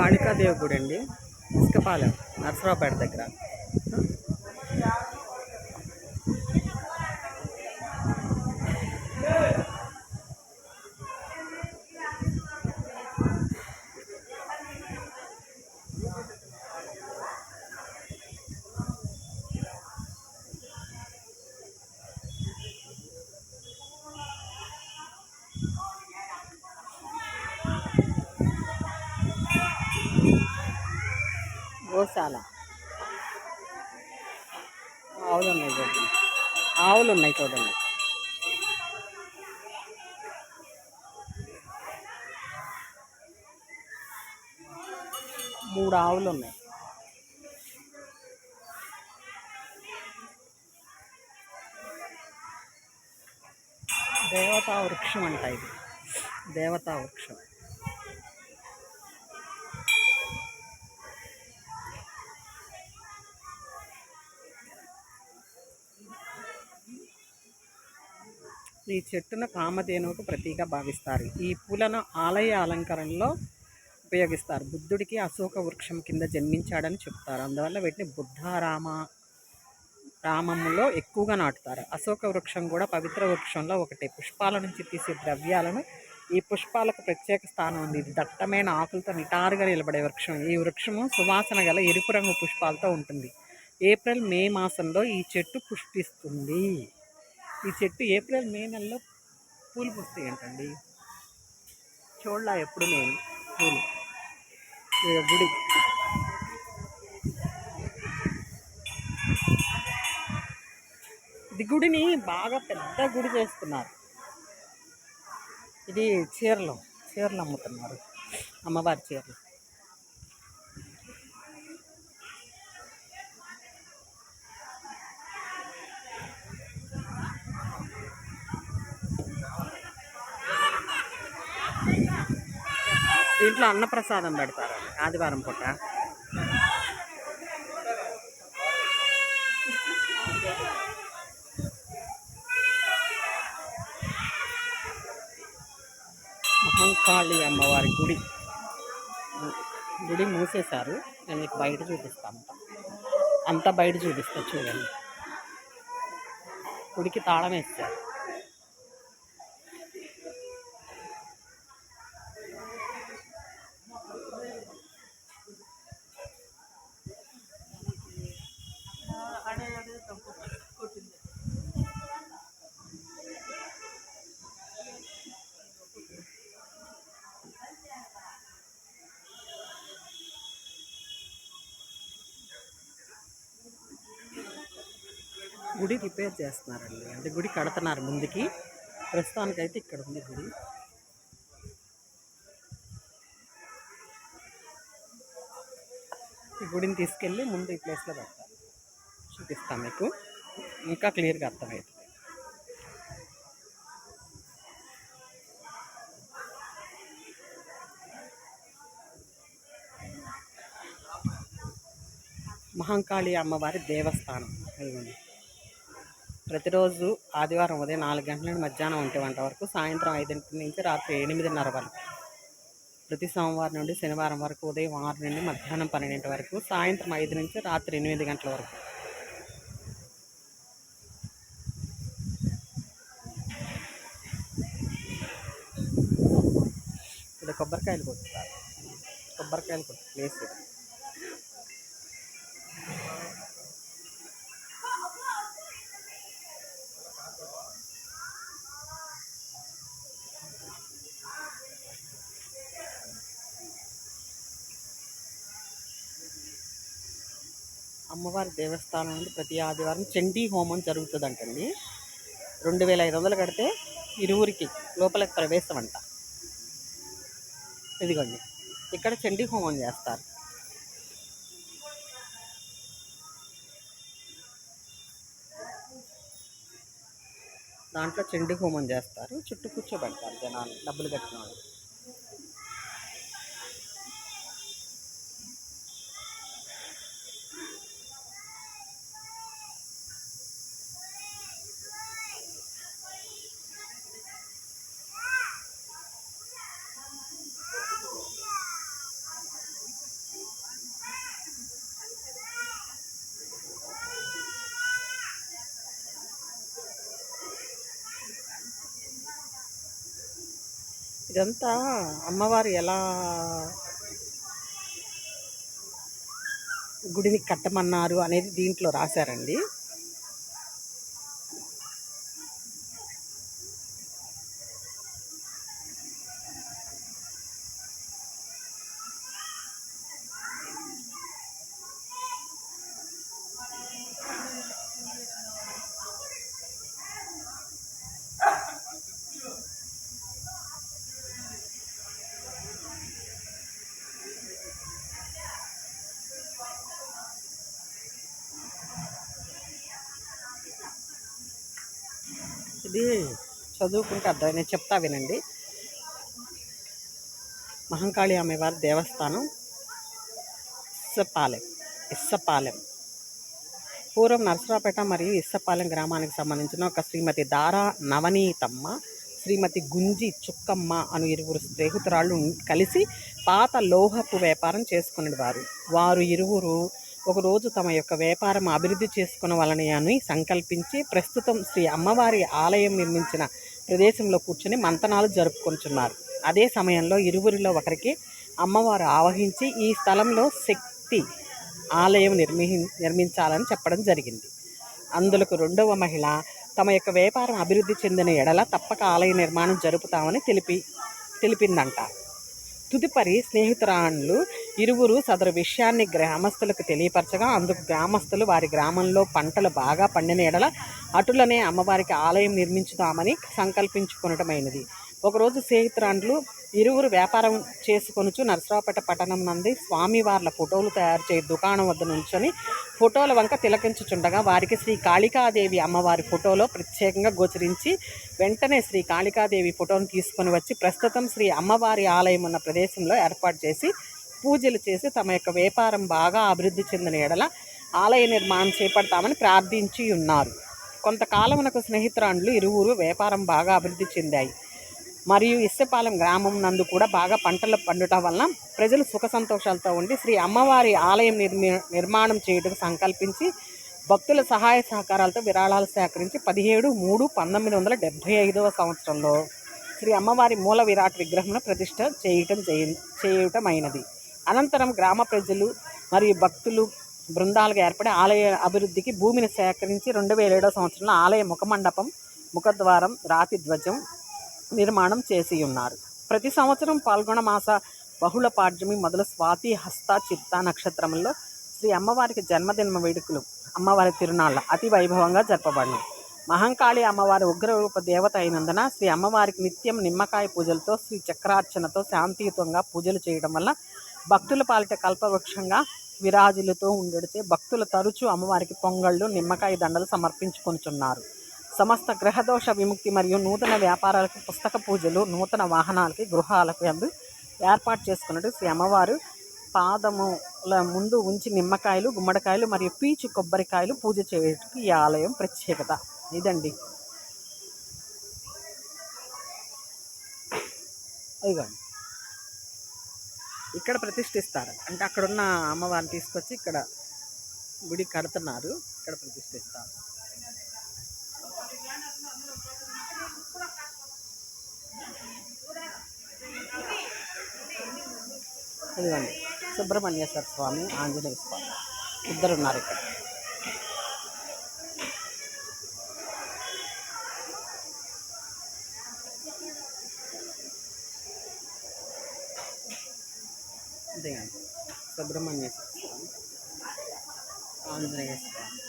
కాళికాదేవి గుడి అండి. ఇసుకపాలెం నర్సరావుపేట దగ్గర. గోశాల ఆవులు ఉన్నాయి చూడండి. ఆవులు ఉన్నాయి చూడండి. మూడు ఆవులు ఉన్నాయి దేవతా వృక్షం అంట ఇది. దేవతా వృక్షం. ఈ చెట్టును కామధేనువుకు ప్రతీక భావిస్తారు. ఈ పూలను ఆలయ అలంకరణలో ఉపయోగిస్తారు. బుద్ధుడికి అశోక వృక్షం కింద జన్మించాడని చెప్తారు. అందువల్ల వీటిని బుద్ధారామ రామములో ఎక్కువగా నాటుతారు. అశోక వృక్షం కూడా పవిత్ర వృక్షంలో ఒకటి. పుష్పాల నుంచి తీసే ద్రవ్యాలను ఈ పుష్పాలకు ప్రత్యేక స్థానం ఉంది. ఇది దట్టమైన ఆకులతో నిటారుగా నిలబడే వృక్షం. ఈ వృక్షము సువాసన గల ఎరుపు రంగు పుష్పాలతో ఉంటుంది. ఏప్రిల్ మే మాసంలో ఈ చెట్టు పుష్పిస్తుంది ఈ చెట్టు ఏప్రిల్ మే నెలలో పూలు పూస్తాయి ఏంటండి చూడలా ఎప్పుడు నేను పూలు. గుడి. ఇది గుడిని బాగా పెద్ద గుడి చేస్తున్నారు. ఇది చీరలు చీరలు అమ్ముతున్నారు. అమ్మవారి చీరలు. ఇంట్లో అన్నప్రసాదం పెడతారు ఆదివారం పూట. మహంకాళి అమ్మవారి గుడి. గుడి మూసేశారు. నేను మీకు బయట చూపిస్తాను. అంతా బయట చూపిస్తా చూడండి. గుడికి తాళం వేస్తారు గుడి రిపేర్ చేస్తున్నారండి. అంటే గుడి కడుతున్నారు ముందుకి. ప్రస్తుతానికైతే ఇక్కడ ఉంది గుడి. ఈ గుడిని తీసుకెళ్ళి ముందు ఈ ప్లేస్లో పెడతారు చూపిస్తాను మీకు. ఇంకా క్లియర్గా అర్థమవుతుంది మహంకాళి అమ్మవారి దేవస్థానం. ఇదిగోండి ప్రతిరోజు ఆదివారం ఉదయం నాలుగు గంటల నుండి మధ్యాహ్నం ఒంటి గంట వరకు సాయంత్రం ఐదింటి నుంచి రాత్రి ఎనిమిదిన్నర వరకు. ప్రతి సోమవారం నుండి శనివారం వరకు ఉదయం ఆరు నుండి మధ్యాహ్నం పన్నెండింటి వరకు సాయంత్రం ఐదు నుంచి రాత్రి ఎనిమిది గంటల వరకు. ఇక్కడ కొబ్బరికాయలు కొట్టుతారు. కొబ్బరికాయలు కొట్టు ప్లేస్ ఇది. అమ్మవారి దేవస్థానం నుండి ప్రతి ఆదివారం చండీ హోమం జరుగుతుందంటండి. రెండు వేల ఐదు వందలు కడితే ఇరువురికి లోపలికి ప్రవేశం అంట ఇదిగోండి ఇక్కడ చండీ హోమం చేస్తారు. దాంట్లో చండీ హోమం చేస్తారు చుట్టూ కూర్చోబెడతారు జనాలు డబ్బులు కట్టిన వాళ్ళు. ఇదంతా అమ్మవారు ఎలా గుడిని కట్టమన్నారు అనేది దీంట్లో రాశారండి. ఇది చదువుకుంటే నేను చెప్తా వినండి. మహంకాళి అమ్మవారి దేవస్థానం ఇస్సపాలెం. ఇస్సపాలెం. పూర్వం నరసరాపేట మరియు ఇస్సపాలెం గ్రామానికి సంబంధించిన ఒక శ్రీమతి దారా నవనీతమ్మ శ్రీమతి గుంజి చుక్కమ్మ అను ఇరువురు స్నేహితురాళ్ళు కలిసి పాత లోహపు వ్యాపారం చేసుకునేవారు. వారు ఇరువురు ఒకరోజు తమ యొక్క వ్యాపారం అభివృద్ధి చేసుకునవలని అని సంకల్పించి ప్రస్తుతం శ్రీ అమ్మవారి ఆలయం నిర్మించిన ప్రదేశంలో కూర్చొని మంతనాలు జరుపుకుంటున్నారు. అదే సమయంలో ఇరువురిలో ఒకరికి అమ్మవారు ఆవహించి ఈ స్థలంలో శక్తి ఆలయం నిర్మి నిర్మించాలని చెప్పడం జరిగింది. అందులకు రెండవ మహిళ తమ యొక్క వ్యాపారం అభివృద్ధి చెందిన ఎడల తప్పక ఆలయ నిర్మాణం జరుపుతామని తెలిపి తెలిపిందంట. తుదుపరి స్నేహితురాళ్ళు ఇరువురు సదరు విషయాన్ని గ్రామస్తులకు తెలియపరచగా అందుకు గ్రామస్తులు వారి గ్రామంలో పంటలు బాగా పండిన ఎడల అటులనే అమ్మవారికి ఆలయం నిర్మించుదామని సంకల్పించుకొనటమైనది. ఒకరోజు స్నేహితురాండ్లు ఇరువురు వ్యాపారం చేసుకొనుచు నరసరావుపేట పట్టణం నంది స్వామివార్ల ఫోటోలు తయారు చేయ దుకాణం వద్ద నుంచొని ఫోటోల వంక తిలకించుచుండగా వారికి శ్రీ కాళికాదేవి అమ్మవారి ఫోటోలో ప్రత్యేకంగా గోచరించి వెంటనే శ్రీ కాళికాదేవి ఫోటోను తీసుకొని వచ్చి ప్రస్తుతం శ్రీ అమ్మవారి ఆలయం ఉన్న ప్రదేశంలో ఏర్పాటు చేసి పూజలు చేసి తమ యొక్క వ్యాపారం బాగా అభివృద్ధి చెందిన ఎడల ఆలయ నిర్మాణం చేపడతామని ప్రార్థించి ఉన్నారు కొంతకాలమునకు స్నేహితురాండ్లు ఇరువురు వ్యాపారం బాగా అభివృద్ధి చెందాయి. మరియు ఇස්සపాలెం గ్రామం నందు కూడా బాగా పంటలు పండుట వలన ప్రజలు సుఖ సంతోషాలతో ఉండి శ్రీ అమ్మవారి ఆలయం నిర్మి నిర్మాణం చేయటకు సంకల్పించి భక్తుల సహాయ సహకారాలతో విరాళాలు సేకరించి పదిహేడు మూడు పంతొమ్మిది వందల డెబ్భై ఐదవ సంవత్సరంలో శ్రీ అమ్మవారి మూల విరాట్ విగ్రహంను ప్రతిష్ట చేయటం చేయ చేయటమైనది. అనంతరం గ్రామ ప్రజలు మరియు భక్తులు బృందాలుగా ఏర్పడి ఆలయ అభివృద్ధికి భూమిని సేకరించి రెండు వేల ఏడవ సంవత్సరంలో ఆలయ ముఖమండపం ముఖద్వారం రాతి ధ్వజం నిర్మాణం చేసి ఉన్నారు ప్రతి సంవత్సరం పాల్గొన మాస బహుళ పాడ్యమి మొదలు స్వాతి హస్త చిత్త నక్షత్రంలో శ్రీ అమ్మవారికి జన్మదిన వేడుకలు. అమ్మవారి తిరునాళ్ళ అతి వైభవంగా జరపబడిన. మహంకాళి అమ్మవారి ఉగ్రరూప దేవత అయినందున శ్రీ అమ్మవారికి నిత్యం నిమ్మకాయ పూజలతో శ్రీ చక్రార్చనతో శాంతియుతంగా పూజలు చేయడం వల్ల భక్తుల పాలిట కల్పవృక్షంగా విరాజులతో ఉండడితే భక్తులు తరచూ అమ్మవారికి పొంగళ్ళు నిమ్మకాయ దండలు సమర్పించుకొనుచున్నారు. సమస్త గ్రహదోష విముక్తి మరియు నూతన వ్యాపారాలకు పుస్తక పూజలు నూతన వాహనాలకి గృహాలకు అందు ఏర్పాటు చేసుకున్నట్టు శ్రీ అమ్మవారు పాదముల ముందు ఉంచి నిమ్మకాయలు గుమ్మడికాయలు మరియు పీచు కొబ్బరికాయలు పూజ చేయటకు ఈ ఆలయం ప్రత్యేకత. ఇదండి. ఇదిగోండి. ఇక్కడ ప్రతిష్ఠిస్తారు. అంటే అక్కడున్న అమ్మవారిని తీసుకొచ్చి ఇక్కడ గుడి కడుతున్నారు. ఇక్కడ ప్రతిష్ఠిస్తారు. ఇదిగోండి. సుబ్రహ్మణ్యేశ్వర స్వామి ఆంజనేయ స్వామి. ఇద్దరు ఉన్నారు ఇక్కడ. ఇదిగోండి. సుబ్రహ్మణ్యేశ్వర స్వామి ఆంజనేయ స్వామి.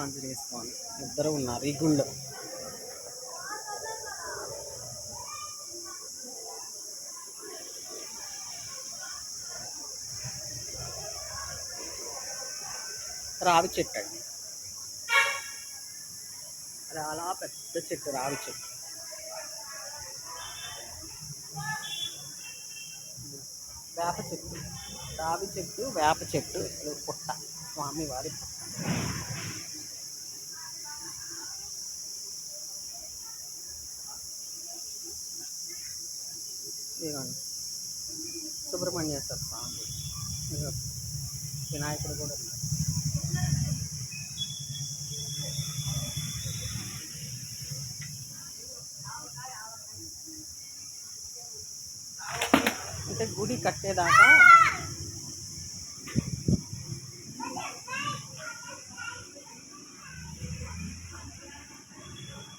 ఆంజనేయ స్వామి. ఇద్దరు ఉన్నారు. ఈ గుళ్ళో రావి చెట్టు అండి. చాలా అలా పెద్ద చెట్టు రావి చెట్టు. వేప చెట్టు రావి చెట్టు వేప చెట్టు పుట్ట స్వామివారి పుట్ట. ఇదిగోండి. సుబ్రహ్మణ్యేశ్వర స్వామి. ఇదిగో వినాయకుడు కూడా అంటే గుడి కట్టేదాకా.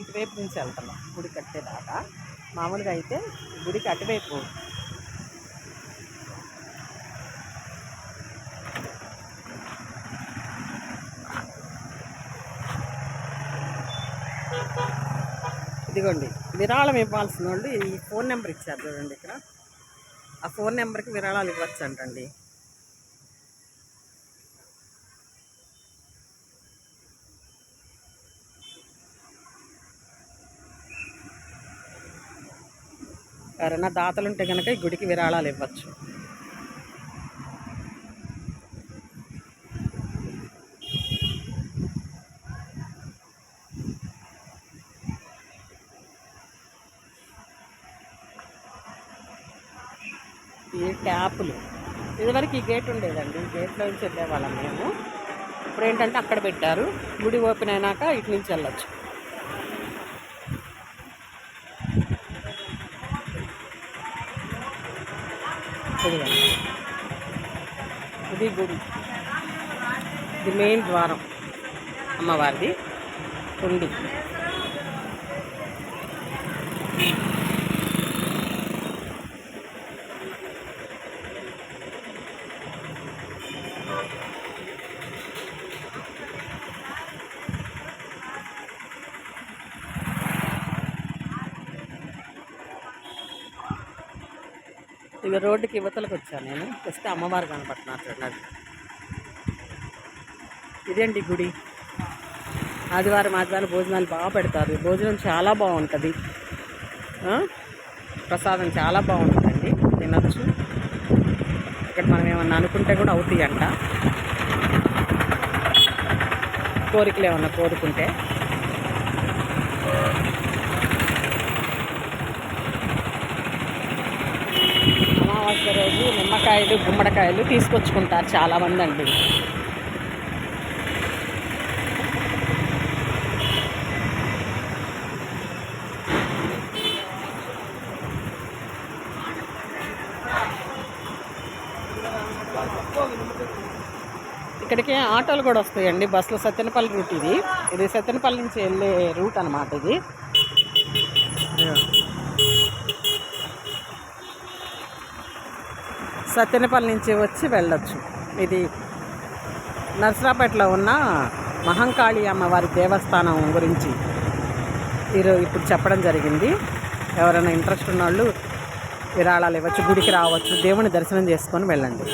ఇటువైపు నుంచి వెళ్తున్నాం గుడి కట్టేదాకా. మామూలుగా అయితే గుడికి అటువైపు. ఇదిగోండి విరాళం ఇవ్వాల్సిన వాళ్ళు ఈ ఫోన్ నెంబర్ ఇచ్చారు చూడండి ఇక్కడ. ఆ ఫోన్ నెంబర్కి విరాళాలు ఇవ్వచ్చు అంటండి ఎవరైనా దాతలుంటే కనుక ఈ గుడికి విరాళాలు ఇవ్వచ్చు. ఈ ట్యాపులు. ఇదివరకు ఈ గేట్ ఉండేదండి. ఈ గేట్లో నుంచి వెళ్ళేవాళ్ళం మేము. ఇప్పుడు ఏంటంటే అక్కడ పెట్టారు. గుడి ఓపెన్ అయినాక ఇటు నుంచి వెళ్ళచ్చు. ఇది గుడి. ఇది మెయిన్ ద్వారం అమ్మవారిది. ఉండి రోడ్డుకి యువతలకు వచ్చాను నేను. వస్తే అమ్మవారు కనపడుతున్నారు చూడండి. ఇదేంటి గుడి? ఆదివారం ఆదివారం భోజనాలు బాగా పెడతారు. భోజనం చాలా బాగుంటుంది. ప్రసాదం చాలా బాగుంటుందండి. తినచ్చు. ఇక్కడ మనం ఏమన్నా అనుకుంటే కూడా అవుతాయి అంట కోరికలు ఏమన్నా కోరుకుంటే. అమావాస్య రోజు నిమ్మకాయలు గుమ్మడికాయలు తీసుకొచ్చుకుంటారు చాలామంది అండి ఇక్కడికి ఆటోలు కూడా వస్తాయండి. బస్సులో సత్యనపల్లి రూట్ ఇది. ఇది సత్యనపల్లి నుంచి వెళ్ళే రూట్ అనమాట ఇది. సత్యనపల్లి నుంచి వచ్చి వెళ్ళొచ్చు. ఇది నర్సరాపేటలో ఉన్న మహంకాళి అమ్మవారి దేవస్థానం గురించి ఈరోజు ఇప్పుడు చెప్పడం జరిగింది. ఎవరైనా ఇంట్రెస్ట్ ఉన్న వాళ్ళు విరాళాలు ఇవ్వచ్చు గుడికి రావచ్చు దేవుని దర్శనం చేసుకొని వెళ్ళండి.